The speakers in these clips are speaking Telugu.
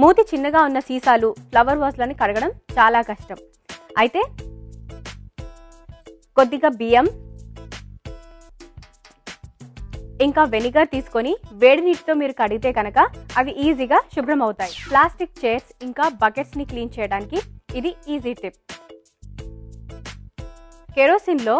మూతి చిన్నగా ఉన్న సీసాలు ఫ్లవర్ వాజ్లని కడగడం చాలా కష్టం. అయితే కొద్దిగా బియ్యం ఇంకా వెనిగర్ తీసుకొని వేడి నీటితో మీరు కడిగితే కనుక అవి ఈజీగా శుభ్రం అవుతాయి ప్లాస్టిక్ చైర్స్ ఇంకా బకెట్స్ని క్లీన్ చేయడానికి ఇది ఈజీ టిప్. కెరోసిన్లో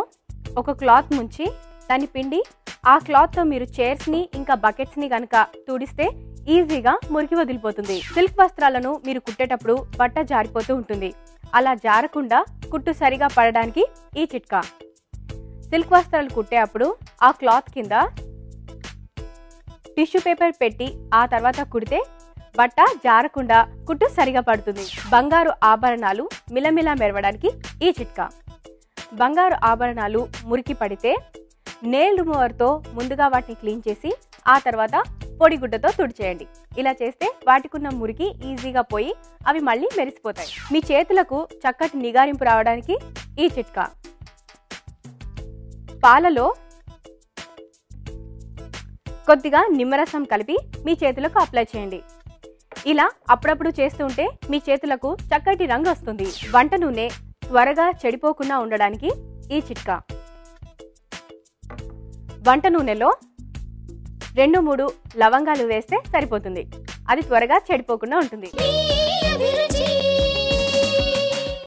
ఒక క్లాత్ ముంచి దాని పిండి ఆ క్లాత్తో మీరు చైర్స్ని ఇంకా బకెట్స్ని కనుక తుడిస్తే ఈజీగా మురికి వదిలిపోతుంది. సిల్క్ వస్త్రాలను మీరు కుట్టేటప్పుడు బట్ట జారిపోతూ ఉంటుంది. అలా జారకుండా కుట్టు సరిగా పడడానికి ఈ చిట్కా. సిల్క్ వస్త్రాలు కుట్టే అప్పుడు ఆ క్లాత్ కింద టిష్యూ పేపర్ పెట్టి ఆ తర్వాత కుడితే బట్ట జారకుండా కుట్టు సరిగా పడుతుంది. బంగారు ఆభరణాలు మిలమిలా మెరవడానికి ఈ చిట్కా. బంగారు ఆభరణాలు మురికి పడితే నేల్డ్ రిమూవర్తో ముందుగా వాటిని క్లీన్ చేసి ఆ తర్వాత పొడిగుడ్డతో తుడిచేయండి. ఇలా చేస్తే వాటికున్న మురికి ఈజీగా పోయి అవి మళ్ళీ మెరిసిపోతాయి. మీ చేతులకు చక్కటి నిగారింపు రావడానికి ఈ చిట్కా. పాలలో కొద్దిగా నిమ్మరసం కలిపి మీ చేతులకు అప్లై చేయండి. ఇలా అప్పుడప్పుడు చేస్తుంటే మీ చేతులకు చక్కటి రంగు వస్తుంది. వంట నూనె త్వరగా చెడిపోకుండా ఉండడానికి ఈ చిట్కా. వంట నూనెలో రెండు మూడు లవంగాలు వేస్తే సరిపోతుంది. అది త్వరగా చెడిపోకుండా ఉంటుంది.